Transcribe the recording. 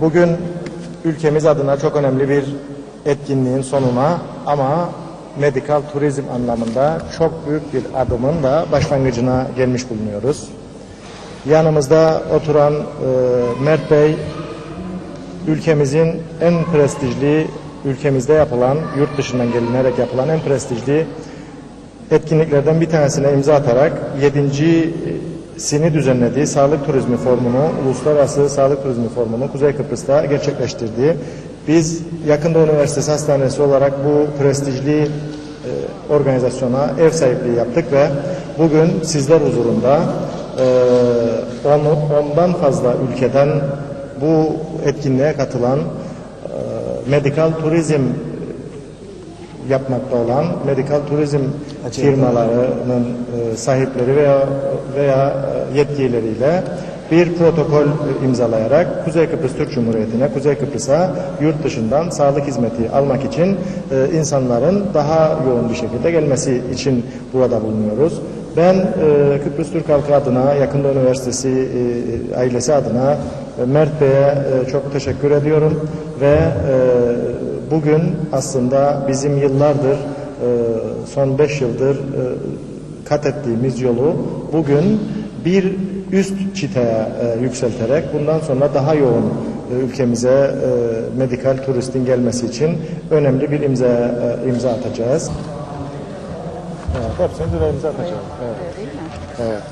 Bugün ülkemiz adına çok önemli bir etkinliğin sonuna ama medikal turizm anlamında çok büyük bir adımın da başlangıcına gelmiş bulunuyoruz. Yanımızda oturan e, Mert Bey ülkemizin en prestijli ülkemizde yapılan, yurt dışından gelinerek yapılan en prestijli etkinliklerden bir tanesine imza atarak 7.sini düzenlediği Sağlık Turizmi Forumu'nu, Uluslararası Sağlık Turizmi Forumu'nu Kuzey Kıbrıs'ta gerçekleştirdi. Biz Yakında Üniversitesi Hastanesi olarak bu prestijli e, organizasyona ev sahipliği yaptık ve bugün sizler huzurunda e, ondan fazla ülkeden bu etkinliğe katılan e, medikal turizm yapmakta olan medikal turizm firmalarının e, sahipleri veya veya e, yetkilileriyle bir protokol imzalayarak Kuzey Kıbrıs Türk Cumhuriyeti'ne, Kuzey Kıbrıs'a yurt dışından sağlık hizmeti almak için e, insanların daha yoğun bir şekilde gelmesi için burada bulunuyoruz. Ben e, Kıbrıs Türk halkı adına, Yakında Üniversitesi e, ailesi adına e, Mert Bey'e e, çok teşekkür ediyorum ve e, bugün aslında bizim yıllardır, e, son 5 yıldır e, kat ettiğimiz yolu bugün bir üst çiteye e, yükselterek bundan sonra daha yoğun ülkemize medikal turistin gelmesi için önemli bir imza imza atacağız. Evet, hepsini de imza atacağız. Evet. Evet.